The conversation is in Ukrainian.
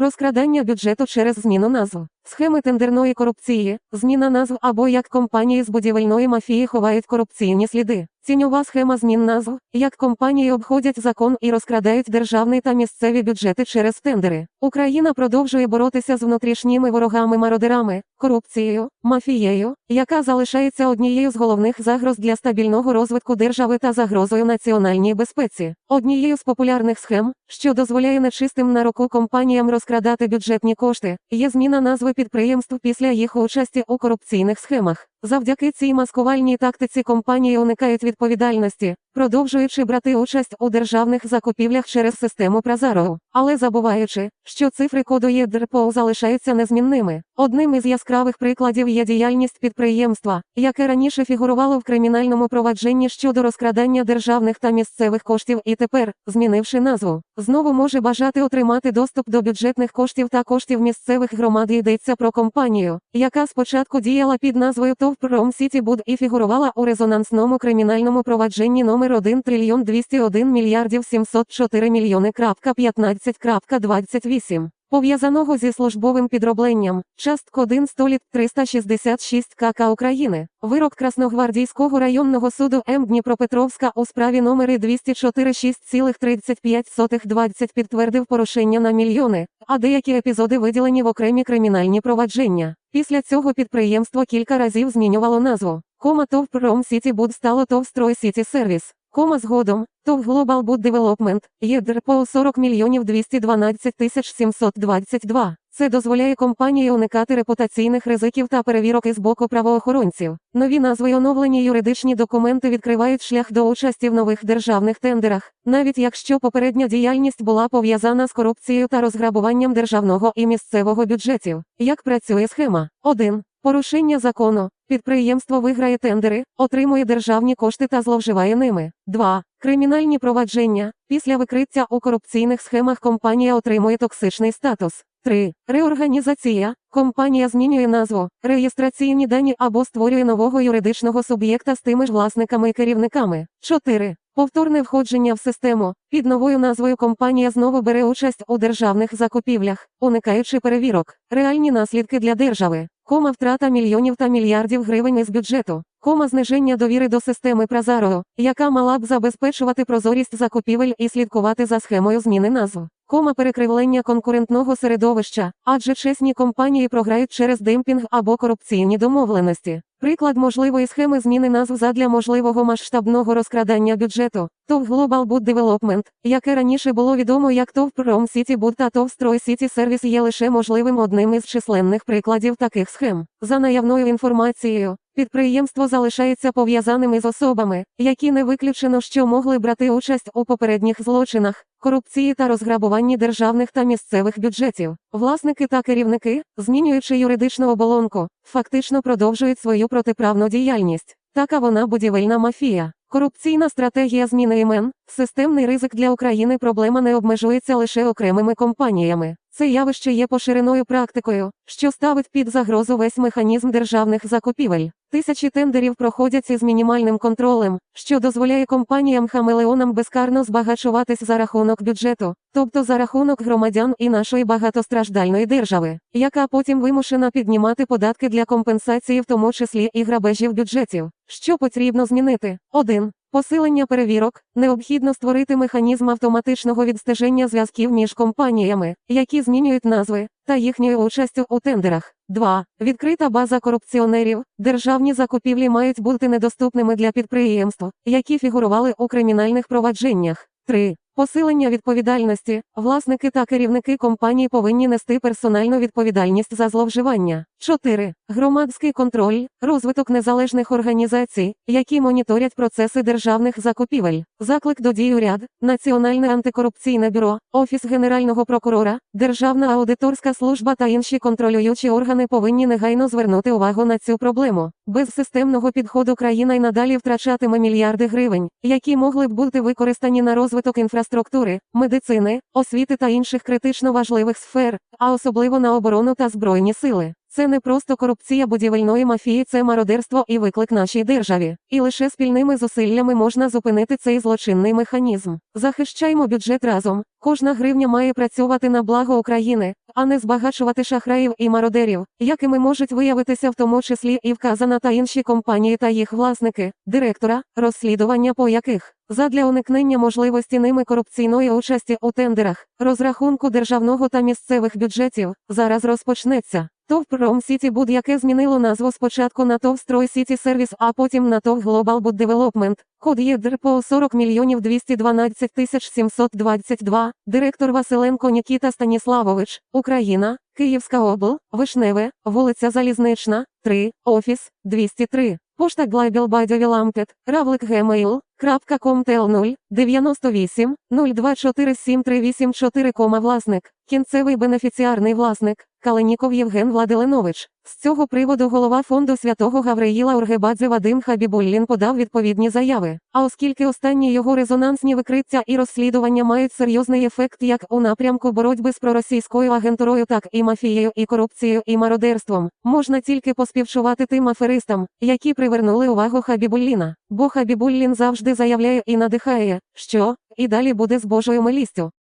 розкрадання бюджету через зміну назв, схеми тендерної корупції, зміна назв або як компанії з будівельної мафії ховають корупційні сліди. Тіньова схема змін назв, як компанії обходять закон і розкрадають державний та місцеві бюджети через тендери. Україна продовжує боротися з внутрішніми ворогами-мародерами, корупцією, мафією, яка залишається однією з головних загроз для стабільного розвитку держави та загрозою національній безпеці. Однією з популярних схем, що дозволяє нечистим на руку компаніям розкрадати бюджетні кошти, є зміна назви підприємств після їх участі у корупційних схемах. Завдяки цій маскувальній тактиці компанії уникають відповідальності, продовжуючи брати участь у державних закупівлях через систему Празаро, але забуваючи, що цифри коду ЄДРПО залишаються незмінними. Одним із яскравих прикладів є діяльність підприємства, яке раніше фігурувало в кримінальному провадженні щодо розкрадання державних та місцевих коштів і тепер, змінивши назву, знову може бажати отримати доступ до бюджетних коштів та коштів місцевих громад. Йдеться про компанію, яка спочатку діяла під назвою ТОВ Промсітібуд і фігурувала у резонансному кримінальному провадженні номер 1 трильйон 201 мільярдів 704 мільйони крапка 15 крапка 28. Пов'язаного зі службовим підробленням, частк 1 століт 366 КК України, вирок Красногвардійського районного суду М Дніпропетровська у справі номери 204 6,35 20 підтвердив порушення на мільйони, а деякі епізоди виділені в окремі кримінальні провадження. Після цього підприємство кілька разів змінювало назву. Кома ТОВ Пром Сіті Буд стало ТОВ Сіті Сервіс. Кома згодом, ТОВ Global Boot Development, ЄДРПО 40 мільйонів 212 тисяч 722. Це дозволяє компанії уникати репутаційних ризиків та перевірок із боку правоохоронців. Нові назви й оновлені юридичні документи відкривають шлях до участі в нових державних тендерах, навіть якщо попередня діяльність була пов'язана з корупцією та розграбуванням державного і місцевого бюджетів. Як працює схема? 1. Порушення закону. Підприємство виграє тендери, отримує державні кошти та зловживає ними. 2. Кримінальні провадження. Після викриття у корупційних схемах компанія отримує токсичний статус. 3. Реорганізація. Компанія змінює назву, реєстраційні дані або створює нового юридичного суб'єкта з тими ж власниками і керівниками. 4. Повторне входження в систему. Під новою назвою компанія знову бере участь у державних закупівлях, уникаючи перевірок. Реальні наслідки для держави. Кома втрата мільйонів та мільярдів гривень із бюджету. Кома зниження довіри до системи Празаро, яка мала б забезпечувати прозорість закупівель і слідкувати за схемою зміни назв. Кома перекривлення конкурентного середовища, адже чесні компанії програють через демпінг або корупційні домовленості. Приклад можливої схеми зміни назв задля можливого масштабного розкрадання бюджету. ТОВ Global Boot Development, яке раніше було відомо як ТОВ Prom City Boot та ТОВ Строй City Service є лише можливим одним із численних прикладів таких схем. За наявною інформацією, Підприємство залишається пов'язаним із особами, які не виключено, що могли брати участь у попередніх злочинах, корупції та розграбуванні державних та місцевих бюджетів. Власники та керівники, змінюючи юридичну оболонку, фактично продовжують свою протиправну діяльність. Така вона будівельна мафія. Корупційна стратегія зміни імен, системний ризик для України проблема не обмежується лише окремими компаніями. Це явище є поширеною практикою, що ставить під загрозу весь механізм державних закупівель. Тисячі тендерів проходять із мінімальним контролем, що дозволяє компаніям хамелеонам безкарно збагачуватись за рахунок бюджету, тобто за рахунок громадян і нашої багатостраждальної держави, яка потім вимушена піднімати податки для компенсації, в тому числі і грабежів бюджетів. Що потрібно змінити? 1. Посилення перевірок необхідно створити механізм автоматичного відстеження зв'язків між компаніями, які змінюють назви, та їхньою участю у тендерах. 2. Відкрита база корупціонерів. Державні закупівлі мають бути недоступними для підприємств, які фігурували у кримінальних провадженнях. 3. Посилення відповідальності. Власники та керівники компаній повинні нести персональну відповідальність за зловживання. 4. Громадський контроль, розвиток незалежних організацій, які моніторять процеси державних закупівель. Заклик до дій уряд, Національне антикорупційне бюро, Офіс Генерального прокурора, Державна аудиторська служба та інші контролюючі органи повинні негайно звернути увагу на цю проблему. Без системного підходу країна й надалі втрачатиме мільярди гривень, які могли б бути використані на розвиток інфраструктури, медицини, освіти та інших критично важливих сфер, а особливо на оборону та збройні сили. Це не просто корупція будівельної мафії, це мародерство і виклик нашій державі. І лише спільними зусиллями можна зупинити цей злочинний механізм. Захищаймо бюджет разом. Кожна гривня має працювати на благо України, а не збагачувати шахраїв і мародерів, якими можуть виявитися в тому числі і вказана та інші компанії та їх власники, директора, розслідування по яких задля уникнення можливості ними корупційної участі у тендерах, розрахунку державного та місцевих бюджетів, зараз розпочнеться. ТОВ Промсіті Буд, яке змінило назву спочатку на ТОВ Строй Сіті Сервіс, а потім на ТОВ Global Bud Development. Код є ДРПО 40 мільйонів 212 тисяч 722, директор Василенко Нікіта Станіславович, Україна, Київська обл, Вишневе, вулиця Залізнична, 3, офіс, 203. Пошта Глайбел Байдові Лампет, Равлик Gmail, крапка ком тел 0, 98, 02473884, кома власник, кінцевий бенефіціарний власник, Каленіков Євген Владиленович. З цього приводу голова фонду святого Гавриїла Ургебадзе Вадим Хабібуллін подав відповідні заяви. А оскільки останні його резонансні викриття і розслідування мають серйозний ефект як у напрямку боротьби з проросійською агентурою, так і мафією, і корупцією, і мародерством, можна тільки поспівчувати тим аферистам, які привернули увагу Хабібулліна. Бо Хабібуллін завжди заявляє і надихає, що і далі буде з Божою милістю.